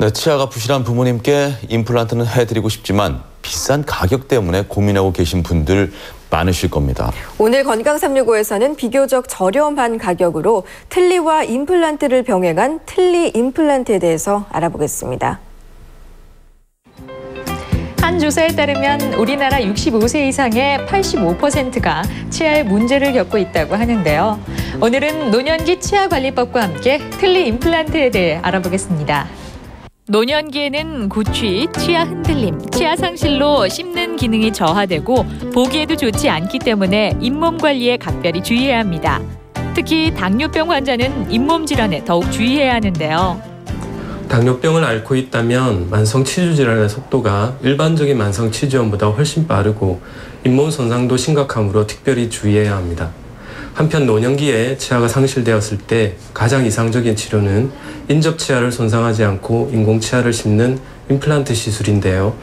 네, 치아가 부실한 부모님께 임플란트는 해드리고 싶지만 비싼 가격 때문에 고민하고 계신 분들 많으실 겁니다. 오늘 건강 365에서는 비교적 저렴한 가격으로 틀니와 임플란트를 병행한 틀니 임플란트에 대해서 알아보겠습니다. 한 조사에 따르면 우리나라 65세 이상의 85%가 치아에 문제를 겪고 있다고 하는데요. 오늘은 노년기 치아관리법과 함께 틀니 임플란트에 대해 알아보겠습니다. 노년기에는 구취, 치아 흔들림, 치아 상실로 씹는 기능이 저하되고 보기에도 좋지 않기 때문에 잇몸 관리에 각별히 주의해야 합니다. 특히 당뇨병 환자는 잇몸 질환에 더욱 주의해야 하는데요. 당뇨병을 앓고 있다면 만성 치주 질환의 속도가 일반적인 만성 치주염보다 훨씬 빠르고 잇몸 손상도 심각하므로 특별히 주의해야 합니다. 한편 노년기에 치아가 상실되었을 때 가장 이상적인 치료는 인접 치아를 손상하지 않고 인공 치아를 심는 임플란트 시술인데요.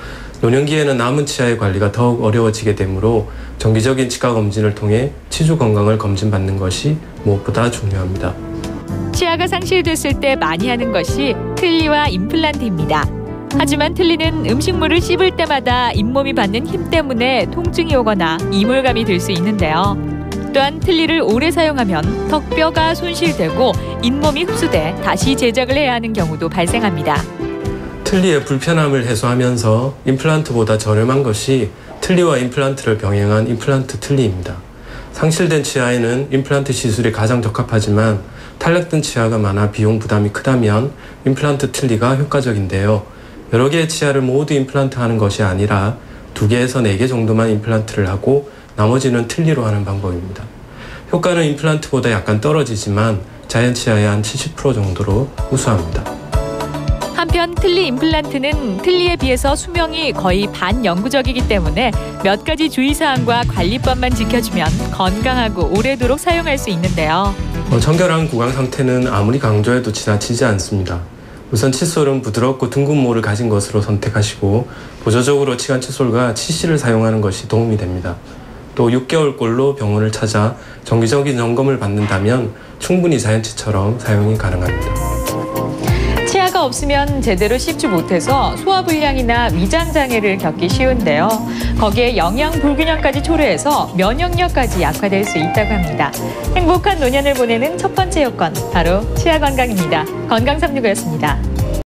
노년기에는 남은 치아의 관리가 더욱 어려워지게 되므로 정기적인 치과 검진을 통해 치주 건강을 검진받는 것이 무엇보다 중요합니다. 치아가 상실됐을 때 많이 하는 것이 틀니와 임플란트입니다. 하지만 틀니는 음식물을 씹을 때마다 잇몸이 받는 힘 때문에 통증이 오거나 이물감이 들 수 있는데요. 또한 틀니를 오래 사용하면 턱뼈가 손실되고 잇몸이 흡수돼 다시 제작을 해야 하는 경우도 발생합니다. 틀니의 불편함을 해소하면서 임플란트보다 저렴한 것이 틀니와 임플란트를 병행한 임플란트 틀니입니다. 상실된 치아에는 임플란트 시술이 가장 적합하지만 탄력된 치아가 많아 비용 부담이 크다면 임플란트 틀니가 효과적인데요. 여러 개의 치아를 모두 임플란트 하는 것이 아니라 두 개에서 네 개 정도만 임플란트를 하고 나머지는 틀니로 하는 방법입니다. 효과는 임플란트보다 약간 떨어지지만 자연 치아의 한 70% 정도로 우수합니다. 한편 틀니 임플란트는 틀니에 비해서 수명이 거의 반영구적이기 때문에 몇 가지 주의사항과 관리법만 지켜주면 건강하고 오래도록 사용할 수 있는데요. 어, 청결한 구강 상태는 아무리 강조해도 지나치지 않습니다. 우선 칫솔은 부드럽고 둥근 모를 가진 것으로 선택하시고 보조적으로 치간 칫솔과 치실을 사용하는 것이 도움이 됩니다. 또 6개월 꼴로 병원을 찾아 정기적인 점검을 받는다면 충분히 자연치처럼 사용이 가능합니다. 치아가 없으면 제대로 씹지 못해서 소화불량이나 위장장애를 겪기 쉬운데요. 거기에 영양 불균형까지 초래해서 면역력까지 약화될 수 있다고 합니다. 행복한 노년을 보내는 첫 번째 요건, 바로 치아 건강입니다. 건강365였습니다.